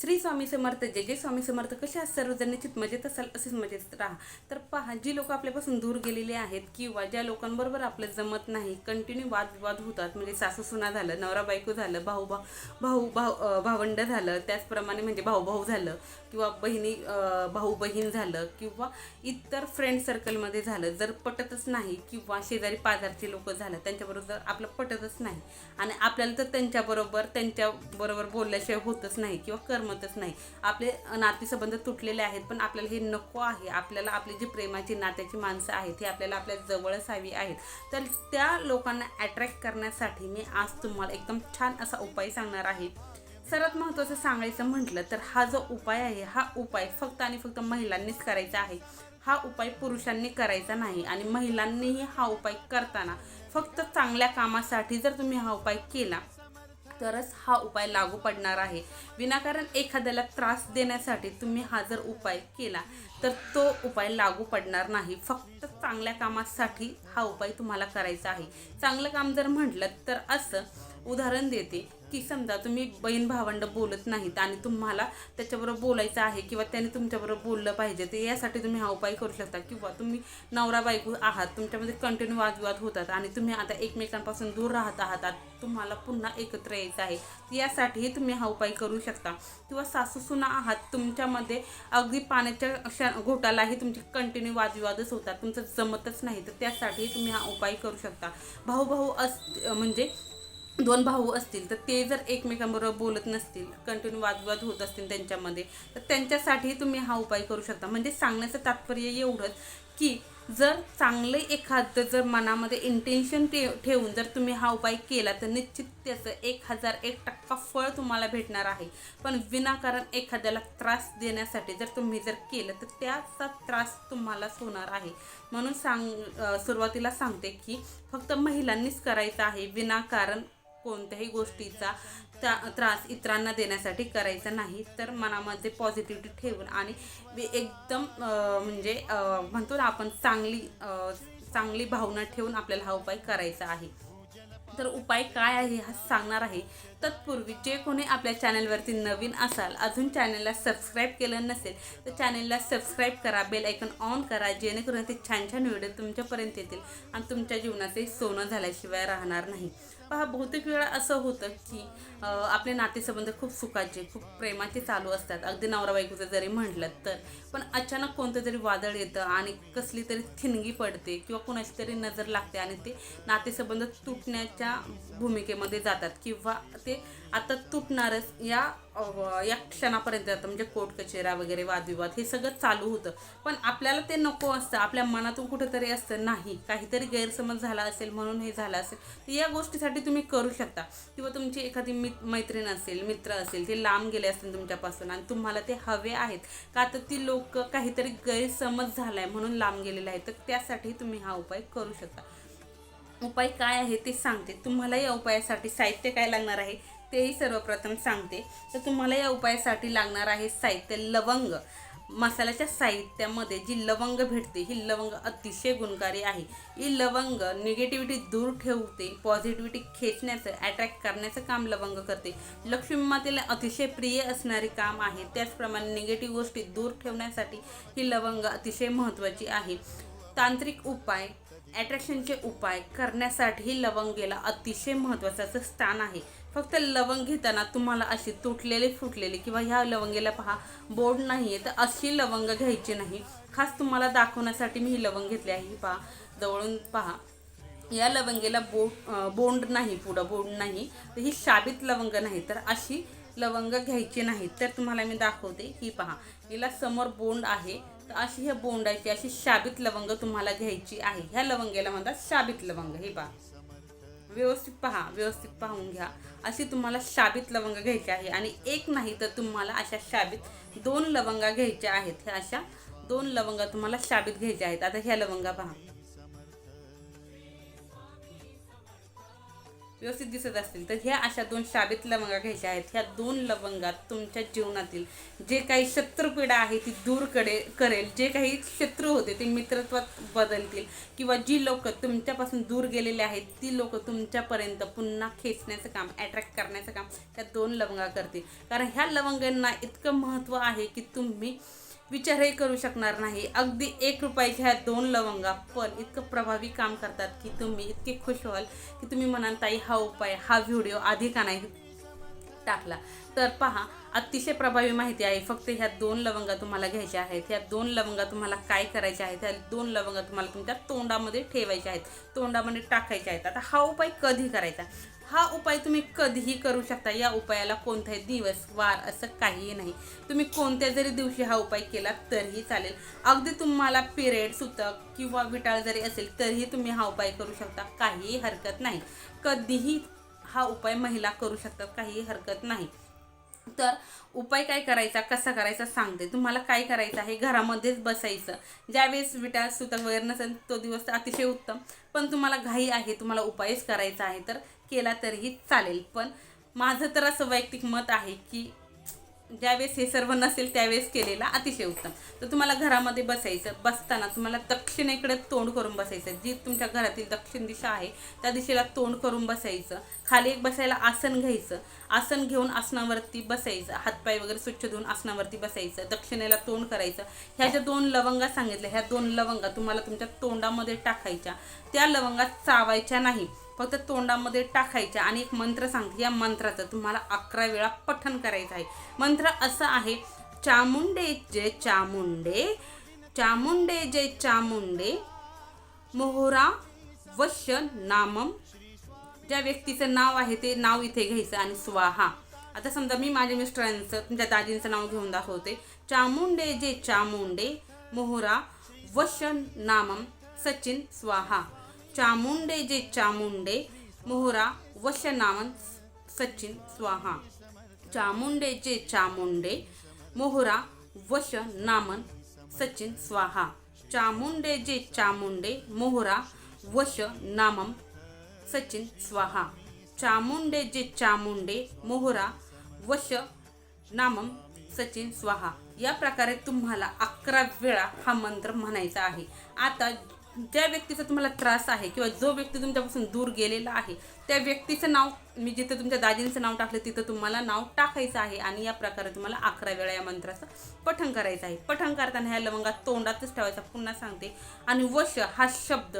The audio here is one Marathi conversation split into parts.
श्री स्वामी समर्थ जय जय स्वामी समर्थ कसे आहात सर्वजण निश्चित मजेत असाल असेच मजेत राहा. तर पहा जी लोक आपल्यापासून दूर गेलेले आहेत किंवा ज्या लोकांबरोबर आपलं जमत नाही कंटिन्यू वादविवाद होतात. म्हणजे सासू सुना झालं नवरा बायको झालं भाऊ भाऊ भाऊ भाऊ भावंड झालं त्याचप्रमाणे म्हणजे भाऊ भाऊ झालं. किंवा बहिणी भाऊ बहीण झालं किंवा इतर फ्रेंड सर्कलमध्ये झालं जर पटतच नाही किंवा शेजारी पाजारचे लोक झालं त्यांच्याबरोबर जर आपलं पटतच नाही आणि आपल्याला तर त्यांच्याबरोबर त्यांच्याबरोबर बोलल्याशिवाय होतच नाही किंवा करमतच नाही. आपले नातेसंबंध तुटलेले आहेत पण आपल्याला हे नको आहे. आपल्याला आपली जी प्रेमाची नात्याची माणसं आहेत ही आपल्याला आपल्या जवळच हवी आहेत. तर त्या लोकांना अट्रॅक्ट करण्यासाठी मी आज तुम्हाला एकदम छान असा उपाय सांगणार आहे. सर्वात महत्त्वाचं सांगायचं म्हटलं तर हा जो उपाय आहे हा उपाय फक्त आणि फक्त महिलांनीच करायचा आहे. हा उपाय पुरुषांनी करायचा नाही आणि महिलांनीही हा उपाय करताना फक्त चांगल्या कामासाठी जर तुम्ही हा उपाय केला तरच हा उपाय लागू पडणार आहे. विनाकारण एखाद्याला त्रास देण्यासाठी तुम्ही हा जर उपाय केला तर तो उपाय लागू पडणार नाही. फक्त चांगल्या कामासाठी हा उपाय तुम्हाला करायचा आहे. चांगलं काम जर म्हटलं तर असं उदाहरण देते. की समजा तुम्ही बहीण भावंड बोलत नाहीत आणि तुम्हाला त्याच्याबरोबर बोलायचं आहे किंवा त्याने तुमच्याबरोबर बोललं पाहिजे ते यासाठी तुम्ही हा उपाय करू शकता. किंवा तुम्ही नवरा बायको आहात तुमच्यामध्ये कंटिन्यू वादविवाद होतात आणि तुम्ही आता एकमेकांपासून दूर राहत आहात तुम्हाला पुन्हा एकत्र यायचं आहे यासाठीही तुम्ही हा उपाय करू शकता. किंवा सासू सुना आहात तुमच्यामध्ये अगदी पाण्याच्या क्षण घोटालाही तुमचे कंटिन्यू वादविवादच होतात तुमचं जमतच नाही तर त्यासाठीही तुम्ही हा उपाय करू शकता. भाऊ भाऊ अस म्हणजे दोन भाऊ असतील तर ते जर एकमेकांबरोबर बोलत नसतील कंटिन्यू वादविवाद होत असतील त्यांच्यामध्ये तर त्यांच्यासाठी तुम्ही हा उपाय करू शकता. म्हणजे सांगण्याचं तात्पर्य एवढंच की जर चांगलं एखादं जर मनामध्ये इंटेन्शन ठे ठेवून जर तुम्ही हा उपाय केला तर निश्चित त्याचं एक हजार एक टक्का फळ तुम्हाला भेटणार आहे. पण विनाकारण एखाद्याला त्रास देण्यासाठी जर तुम्ही जर केलं तर त्याचा त्रास तुम्हालाच होणार आहे. म्हणून सांग सुरुवातीला सांगते की फक्त महिलांनीच करायचं आहे. विनाकारण कोणत्याही गोष्टीचा त्रा त्रास इतरांना देण्यासाठी करायचा नाही. तर मनामध्ये पॉझिटिव्हिटी ठेवून आणि एकदम म्हणजे म्हणतो ना आपण चांगली चांगली भावना ठेवून आपल्याला हा उपाय करायचा आहे. तर उपाय काय आहे हा सांगणार आहे. तत्पूर्वी जे कोणी आपल्या चॅनलवरती नवीन असाल अजून चॅनलला सबस्क्राईब केलं नसेल तर चॅनलला सबस्क्राईब करा बेल ऐकन ऑन करा जेणेकरून ते छान छान व्हिडिओ तुमच्यापर्यंत येतील आणि तुमच्या जीवनाचे सोनं झाल्याशिवाय राहणार नाही. पहा बहुतेक वेळा असं होतं की आपले नातेसंबंध खूप सुखाचे खूप प्रेमाचे चालू असतात. अगदी नवरा बायकोचं जरी म्हटलं तर. पण अचानक कोणतं तरी वादळ येतं आणि कसली तरी थिणगी पडते किंवा कोणाची तरी नजर लागते आणि ते नातेसंबंध तुटण्याच्या भूमिकेमध्ये जातात किंवा ते आता तुटणारच या या क्षणापर्यंत जातं म्हणजे कोर्ट कचेरा वगैरे वादविवाद हे सगळं चालू होतं. पण आपल्याला ते नको असतं. आपल्या मनातून कुठेतरी असतं नाही काहीतरी गैरसमज झाला असेल म्हणून हे झालं असेल तर या गोष्टीसाठी तुम्ही करू शकता. किंवा तुमची एखादी मित मैत्रीण असेल मित्र असेल ते लांब गेले असतील तुमच्यापासून आणि तुम्हाला ते हवे आहेत. का तर ती लोक काहीतरी गैरसमज झालाय म्हणून लांब गेलेले आहेत तर त्यासाठी तुम्ही हा उपाय करू शकता. उपाय काय आहे ते सांगते. तुम्हाला या उपायासाठी साहित्य काय लागणार आहे? तेही सर्वप्रथम सांगते. तर तुम्हाला या उपायासाठी लागणार आहे साहित्य लवंग. मसाल्याच्या साहित्यामध्ये जी लवंग भेटते ही लवंग अतिशय गुणकारी आहे. ही लवंग निगेटिव्हिटी दूर ठेवते पॉझिटिव्हिटी खेचण्याचं अट्रॅक्ट करण्याचं काम लवंग करते. लक्ष्मी मातेला अतिशय प्रिय असणारे काम आहे. त्याचप्रमाणे निगेटिव्ह गोष्टी दूर ठेवण्यासाठी ही लवंग अतिशय महत्त्वाची आहे. तांत्रिक उपाय अट्रॅक्शनचे उपाय करण्यासाठी ही लवंगेला अतिशय महत्त्वाचं स्थान आहे. फक्त लवंग घेताना तुम्हाला अशी तुटलेली फुटलेली किंवा ह्या लवंगेला पहा बोर्ड नाही आहे तर अशी लवंग घ्यायची नाही. खास तुम्हाला दाखवण्यासाठी मी ही लवंग घेतली आहे. ही पहा जवळून पहा. या लवंगेला बोट बोंड नाही पुढं बोंड नाही. तर ही शाबीत लवंग नाही तर अशी लवंग घ्यायची नाही. तर तुम्हाला मी दाखवते. ही पहा हिला समोर बोंड आहे. तर अशी ह्या बोंडाची अशी शाबीत लवंग तुम्हाला घ्यायची आहे. ह्या लवंगेला म्हणतात शाबीत लवंग. हे पहा. व्यवस्थित पहा व्यवस्थित पाहून घ्या. अशी तुम्हाला शाबीत लवंग घ्यायची आहे. आणि एक नाही तर तुम्हाला अशा शाबीत दोन लवंगा घ्यायच्या आहेत. ह्या अशा दोन लवंगा तुम्हाला शाबीत घ्यायच्या आहेत. आता ह्या लवंगा पहा. व्यवस्थित दिसत असतील. तर ह्या अशा दोन शाबेत लवंगा घ्यायच्या आहेत. ह्या दोन लवंगात तुमच्या जीवनातील जे काही शत्रुपीडा आहे ती दूरकडे करेल. जे काही शत्रू होते ते मित्रत्वात बदलतील. किंवा जी लोक तुमच्यापासून दूर गेलेले आहेत ती लोक तुमच्यापर्यंत पुन्हा खेचण्याचं काम अट्रॅक्ट करण्याचं काम ह्या दोन लवंगा करतील. कारण ह्या लवंगांना इतकं महत्त्व आहे की तुम्ही विचारही करू शकणार नाही. अगदी एक रुपयाच्या ह्या दोन लवंगा पण इतकं प्रभावी काम करतात की तुम्ही इतके खुश व्हाल की तुम्ही म्हणाल ताई हा उपाय हा व्हिडिओ आधी का नाही टाकला. तर पहा अतिशय प्रभावी माहिती आहे. फक्त ह्या दोन लवंगा तुम्हाला घ्यायच्या आहेत. ह्या दोन लवंगा तुम्हाला काय करायच्या आहेत? ह्या दोन लवंगा तुम्हाला तुमच्या तोंडामध्ये ठेवायच्या आहेत. तोंडामध्ये टाकायच्या आहेत. आता हा उपाय कधी करायचा? हा उपाय तुम्ही कधीही करू शकता. या उपायाला कोणताही दिवस वार असं काहीही नाही. तुम्ही कोणत्या जरी दिवशी हा उपाय केला तरीही चालेल. अगदी तुम्हाला पिरियड सुतक किंवा विटाळ जरी असेल तरीही तुम्ही हा उपाय करू शकता. काहीही हरकत नाही. कधीही हा उपाय महिला करू शकतात काहीही हरकत नाही. तर उपाय काय करायचा कसा करायचा सांगते. तुम्हाला काय करायचं आहे घरामध्येच बसायचं. ज्यावेळेस विटा सुतक वगैरे नसेल तो दिवस अतिशय उत्तम. पण तुम्हाला घाई आहे तुम्हाला उपायच करायचा आहे तर केला तरीही चालेल. पण माझं तर असं वैयक्तिक मत आहे की ज्यावेळेस हे सर्व नसेल त्यावेळेस केलेला अतिशय उत्तम. तर तुम्हाला घरामध्ये बसायचं बसताना तुम्हाला दक्षिणेकडे तोंड करून बसायचं. जी तुमच्या घरातील दक्षिण दिशा आहे त्या दिशेला तोंड करून बसायचं. खाली एक बसायला आसन घ्यायचं. आसन घेऊन आसनावरती बसायचं. हातपाय वगैरे स्वच्छ धुवून आसनावरती बसायचं. दक्षिणेला तोंड करायचं. ह्या ज्या दोन लवंगा सांगितल्या ह्या दोन लवंगा तुम्हाला तुमच्या तोंडामध्ये टाकायच्या. त्या लवंगा चावायच्या नाही. फक्त तोंडामध्ये टाकायच्या आणि एक मंत्र सांगते या मंत्राचं तुम्हाला अकरा वेळा पठन करायचं आहे. मंत्र असं आहे चामुंडे जय चामुंडे चामुंडे जय चामुंडे मोहरा वश्य नामम. ज्या व्यक्तीचं नाव आहे ते नाव इथे घ्यायचं आणि स्वाहा. आता समजा मी माझ्या मिस्टरांचं तुमच्या दाजींचं नाव घेऊन दाखवते. चामुंडे जे चामुंडे मोहरा वश नामम सचिन स्वाहा. चामुंडे जे चामुंडे मोहरा वश नामन सचिन स्वाहा. चामुंडे जे चामुंडे मोहरा वश नामन सचिन स्वाहा. चामुंडे जे चामुंडे मोहरा वश नामम सचिन स्वाहा. चामुंडे जे चामुंडे मोहरा वश नामम सचिन स्वाहा. या प्रकारे तुम्हाला अकरा वेळा हा मंत्र म्हणायचा आहे. आता ज्या व्यक्तीचा तुम्हाला त्रास आहे किंवा जो व्यक्ती तुमच्यापासून दूर गेलेला आहे त्या व्यक्तीचं नाव मी जिथं तुमच्या दाजींचं नाव टाकलं तिथं तुम्हाला नाव टाकायचं आहे आणि या प्रकारे तुम्हाला अकरा वेळा या मंत्राचं पठण करायचं आहे. पठण करताना ह्या लवंगात तोंडातच ठेवायचा पुन्हा सांगते. आणि वश हा शब्द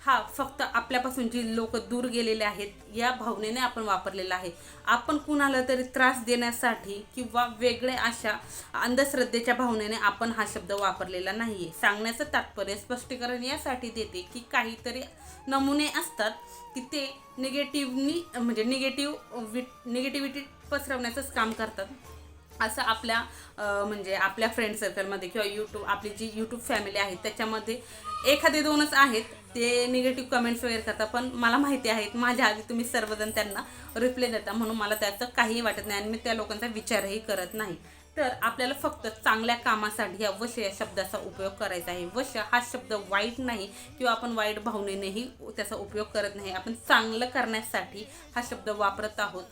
हा फक्त आपल्यापासून जी लोक दूर गेलेले आहेत या भावनेने आपण वापरलेला आहे. आपण कुणाला तरी त्रास देण्यासाठी किंवा वेगळे अशा अंधश्रद्धेच्या भावनेने आपण हा शब्द वापरलेला नाही आहे सांगण्याचं तात्पर्य स्पष्टीकरण यासाठी देते की काहीतरी नमुने असतात की ते निगेटिव्हनी म्हणजे निगेटिव्ह वि निगेटिव्हिटी पसरवण्याचंच काम करतात. असं आपल्या म्हणजे आपल्या फ्रेंड सर्कलमध्ये किंवा यूट्यूब आपली जी यूट्यूब फॅमिली आहे त्याच्यामध्ये एखादे दोनच आहेत ते निगेटिव्ह कमेंट्स वगैरे करतात पण मला माहिती आहेत माझ्या आधी तुम्ही सर्वजण त्यांना रिप्लाय देता म्हणून मला त्याचं काहीही वाटत नाही आणि मी त्या लोकांचा विचारही करत नाही. तर आपल्याला फक्त चांगल्या कामासाठी या वश या शब्दाचा उपयोग करायचा आहे. वश हा शब्द वाईट नाही किंवा आपण वाईट भावनेनेही त्याचा उपयोग करत नाही. आपण चांगलं करण्यासाठी हा शब्द वापरत आहोत.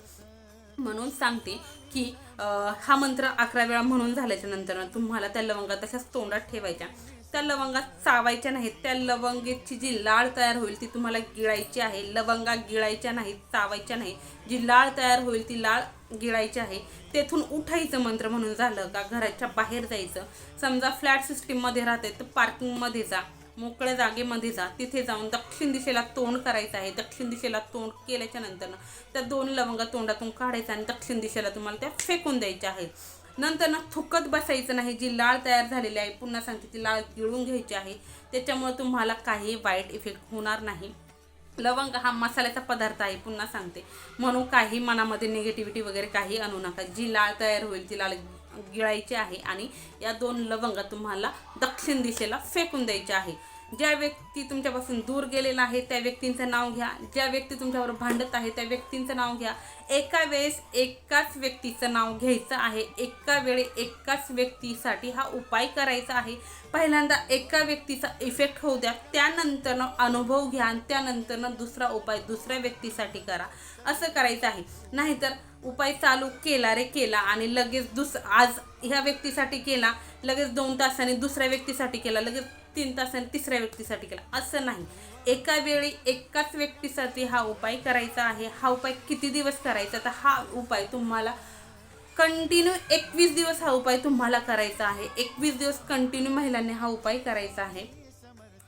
म्हणून सांगते की आ, हा मंत्र अकरा वेळा म्हणून झाल्याच्यानंतर तुम्हाला त्या लवंगा तशाच तोंडात ठेवायच्या. त्या लवंगा चावायच्या नाहीत. त्या लवंगेची जी लाळ तयार होईल ती तुम्हाला गिळायची आहे. लवंगा गिळायच्या नाहीत चावायच्या नाही जी लाळ तयार होईल ती लाळ गिळायची आहे. तेथून उठायचं मंत्र म्हणून झालं का घराच्या बाहेर जायचं. समजा फ्लॅट सिस्टीममध्ये राहते तर पार्किंगमध्ये जा. मोकळ्या जागेमध्ये जा. तिथे जाऊन दक्षिण दिशेला तोंड करायचं आहे. दक्षिण दिशेला तोंड केल्याच्यानंतर त्या दोन लवंगा तोंडातून काढायचं आणि दक्षिण दिशेला तुम्हाला त्या फेकून द्यायच्या आहेत. नंतर ना थुकत बसायचं नाही. जी लाळ तयार झालेली आहे पुन्हा सांगते ती लाळ गिळून घ्यायची आहे. त्याच्यामुळे तुम्हाला काही वाईट इफेक्ट होणार नाही. लवंग हा मसाल्याचा पदार्थ आहे पुन्हा सांगते. म्हणून काही मनामध्ये निगेटिव्हिटी वगैरे काही आणू नका. जी लाळ तयार होईल ती लाळ गिळायची आहे आणि या दोन लवंगा तुम्हाला दक्षिण दिशेला फेकून द्यायच्या आहे. ज्या व्यक्ती तुमच्यापासून दूर गेलेला आहे त्या व्यक्तींचं नाव घ्या. ज्या व्यक्ती तुमच्यावर भांडत आहे त्या व्यक्तींचं नाव घ्या. एका वेळेस एकाच व्यक्तीचं नाव घ्यायचं आहे. एका वेळी एकाच व्यक्तीसाठी हा उपाय करायचा आहे. पहिल्यांदा एका व्यक्तीचा इफेक्ट होऊ द्या. त्यानंतरनं अनुभव घ्या आणि त्यानंतरनं दुसरा उपाय दुसऱ्या व्यक्तीसाठी करा. असं करायचं आहे. नाहीतर उपाय चालू केला रे केला आणि लगेच दुस आज ह्या व्यक्तीसाठी केला लगेच दोन तासांनी दुसऱ्या व्यक्तीसाठी केला लगेच तीन तासांनी तिसऱ्या व्यक्तीसाठी केला. असं नाही. एका वेळी एकाच व्यक्तीसाठी हा उपाय करायचा आहे. हा उपाय किती दिवस करायचा? तर हा उपाय तुम्हाला कंटिन्यू एकवीस दिवस हा उपाय तुम्हाला करायचा आहे. एकवीस दिवस कंटिन्यू महिलांनी हा उपाय करायचा आहे.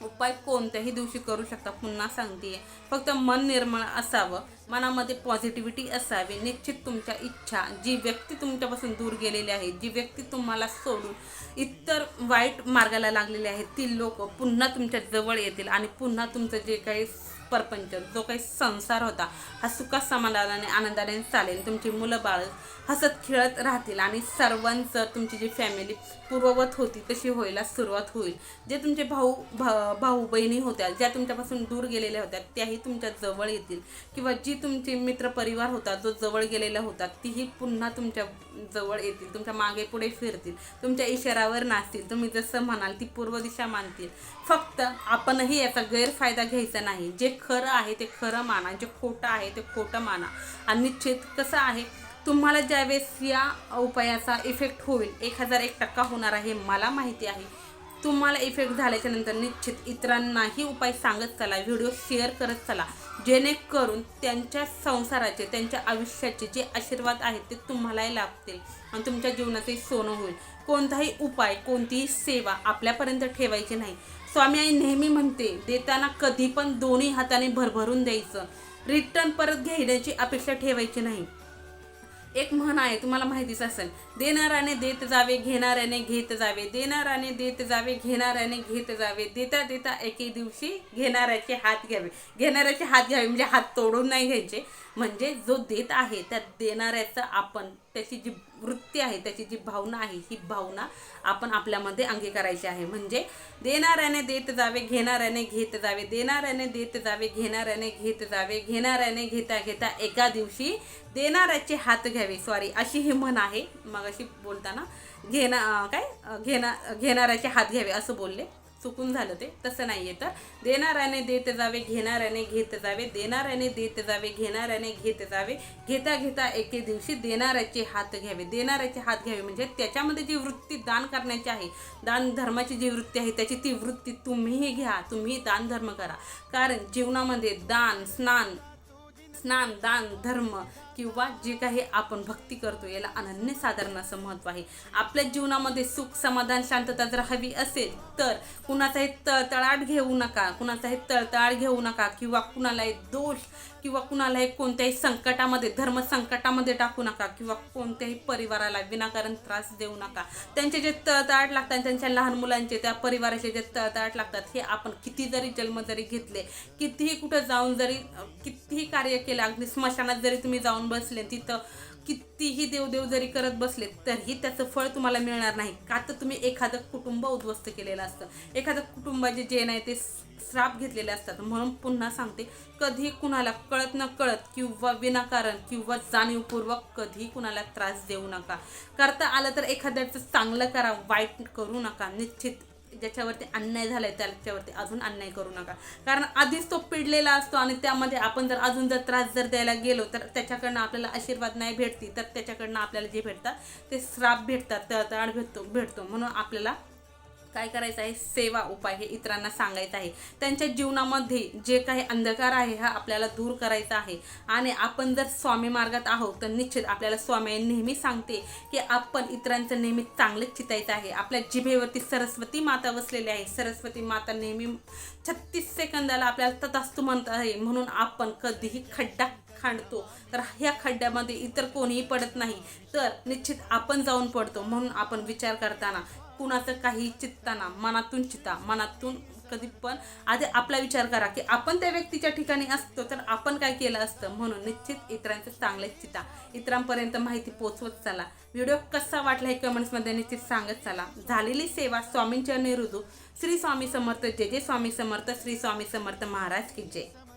उपाय कोणत्याही दिवशी करू शकता पुन्हा सांगते फक्त मन निर्मळ असावं मनामध्ये पॉझिटिव्हिटी असावी. निश्चित तुमच्या इच्छा जी व्यक्ती तुमच्यापासून दूर गेलेली आहे जी व्यक्ती तुम्हाला सोडून इतर वाईट मार्गाला लागलेली आहे ती लोक पुन्हा तुमच्या जवळ येतील आणि पुन्हा तुमचं जे काही परपंच जो काही संसार होता हा सुखा समाधानाने आनंदाने चालेल. तुमची मुलं बाळ हसत खेळत राहतील आणि सर्वांचं तुमची जी फॅमिली पूर्ववत होती तशी व्हायला सुरुवात होईल. जे तुमचे भाऊ भा भाऊ बहिणी होत्या ज्या तुमच्यापासून दूर गेलेल्या होत्या त्याही तुमच्या जवळ येतील. किंवा जी तुमची मित्रपरिवार होता जो जवळ गेलेला होता तीही पुन्हा तुमच्या जवळ येतील. तुमच्या मागे पुढे फिरतील. तुमच्या इशारावर नाचतील. तुम्ही जसं म्हणाल ती पूर्व दिशा मानतील. फक्त आपणही याचा गैरफायदा घ्यायचा नाही. जे खरं आहे ते खरं माना. जे खोटं आहे ते खोटं माना. आणि निश्चित कसं आहे तुम्हाला ज्यावेळेस या उपायाचा इफेक्ट होईल एक हजार एक टक्का होणार आहे मला माहिती आहे. तुम्हाला इफेक्ट झाल्याच्यानंतर निश्चित इतरांनाही उपाय सांगत चला व्हिडिओ शेअर करत चला. जेणेकरून त्यांच्या संसाराचे त्यांच्या आयुष्याचे जे आशीर्वाद आहेत ते तुम्हालाही लाभतील आणि तुमच्या जीवनाचंही सोनं होईल. कोणताही उपाय कोणतीही सेवा आपल्यापर्यंत ठेवायची नाही. स्वामी आई नेहमी म्हणते देताना कधी पण दोन्ही हाताने भरभरून द्यायचं. रिटर्न परत घेण्याची अपेक्षा ठेवायची नाही. एक म्हण आहे तुम्हाला माहितीच असेल देणाऱ्याने देत जावे घेणाऱ्याने घेत जावे. देणाऱ्याने देत जावे घेणाऱ्याने घेत जावे. देता देता एके दिवशी घेणाऱ्याचे हात घ्यावे. घेणाऱ्याचे हात घ्यावे म्हणजे हात तोडून नाही घ्यायचे. म्हणजे जो देत आहे त्या देणाऱ्याचं आपण त्याची जी वृत्ती आहे त्याची जी भावना आहे ही भावना आपण आपल्यामध्ये अंगीकारायची आहे. म्हणजे देणाऱ्याने देत जावे घेणाऱ्याने घेत जावे देणाऱ्याने देत जावे घेणाऱ्याने घेत जावे घेणाऱ्याने घेता घेता एका दिवशी देणाऱ्याचे हात घ्यावे. सॉरी अशी ही म्हण आहे. मग अशी बोलताना घेणा काय? घेणा घेणाऱ्याचे हात घ्यावे असं बोलले. चुकून झालं ते तसं नाही आहे तर देणाऱ्याने देत जावे घेणाऱ्याने घेत जावे देणाऱ्याने देत जावे घेणाऱ्याने घेत जावे घेता घेता एके दिवशी देणाऱ्याचे हात घ्यावे. देणाऱ्याचे हात घ्यावे म्हणजे त्याच्यामध्ये जी वृत्ती दान करण्याची आहे दान धर्माची जी वृत्ती आहे त्याची ती वृत्ती तुम्हीही घ्या तुम्ही दान धर्म करा. कारण जीवनामध्ये दान स्नान स्नान दान धर्म किंवा जे काही आपण भक्ती करतो याला अनन्यसाधारण असं महत्त्व आहे. आपल्या जीवनामध्ये सुख समाधान शांतता जर हवी असेल तर कुणाचाही तळतळाट घेऊ नका कुणाचाही तळतळाट घेऊ नका किंवा कुणालाही दोष किंवा कुणालाही कोणत्याही संकटामध्ये धर्म संकटामध्ये टाकू नका किंवा कोणत्याही परिवाराला विनाकारण त्रास देऊ नका. त्यांचे जे तळतळाट लागतात त्यांच्या लहान मुलांचे त्या परिवाराचे जे तळतळाट लागतात हे आपण किती जरी जन्म जरी घेतले कितीही कुठं जाऊन जरी कितीही कार्य केलं अगदी स्मशानात जरी तुम्ही जाऊन बसले तिथं कितीही देवदेव जरी करत बसले तरीही त्याचं फळ तुम्हाला मिळणार नाही. का तर तुम्ही एखादं कुटुंब उद्ध्वस्त केलेलं असतं. एखादं कुटुंबाचे जे नाही ते श्राप घेतलेले असतात. म्हणून पुन्हा सांगते कधी कुणाला कळत न कळत किंवा विनाकारण किंवा जाणीवपूर्वक कधी कुणाला त्रास देऊ नका. करता आलं तर एखाद्याचं चांगलं करा वाईट करू नका. निश्चित ज्याच्यावरती अन्याय झालाय त्याच्यावरती अजून अन्याय करू नका. कारण आधीच तो पिडलेला असतो आणि त्यामध्ये आपण जर अजून जर त्रास जर द्यायला गेलो तर त्याच्याकडनं आपल्याला आशीर्वाद नाही भेटती. तर त्याच्याकडनं आपल्याला जे भेटतात ते श्राप भेटतात. तळतळ भेटतो भेटतो. म्हणून आपल्याला काय करायचं आहे? सेवा उपाय हे इतरांना सांगायचं आहे. त्यांच्या जीवनामध्ये जे काही अंधकार आहे हा आपल्याला दूर करायचा आहे. आणि आपण जर स्वामी मार्गात आहोत तर निश्चित आपल्याला स्वामी नेहमी सांगते की आपण इतरांचं नेहमी चांगलंच चितायचं आहे. आपल्या जिभेवरती सरस्वती माता बसलेली आहे. सरस्वती माता नेहमी छत्तीस सेकंदाला आपल्याला तथास्तू म्हणत आहे. म्हणून आपण कधीही खड्डा खांडतो. तर ह्या खड्ड्यामध्ये इतर कोणीही पडत नाही. तर निश्चित आपण जाऊन पडतो म्हणून आपण विचार करताना कुणाचं काही चित्ताना मनातून चिता. मनातून कधी पण आधी आपला विचार करा की आपण त्या व्यक्तीच्या ठिकाणी असतो तर आपण काय केलं असतं? म्हणून निश्चित इतरांचं चांगलं चिता. इतरांपर्यंत माहिती पोचवत चला. व्हिडिओ कसा वाटला हे कमेंट्समध्ये निश्चित सांगत चला. झालेली सेवा स्वामींच्या निरुदू. श्री स्वामी समर्थ. जय जय स्वामी समर्थ. श्री स्वामी समर्थ महाराज की जय.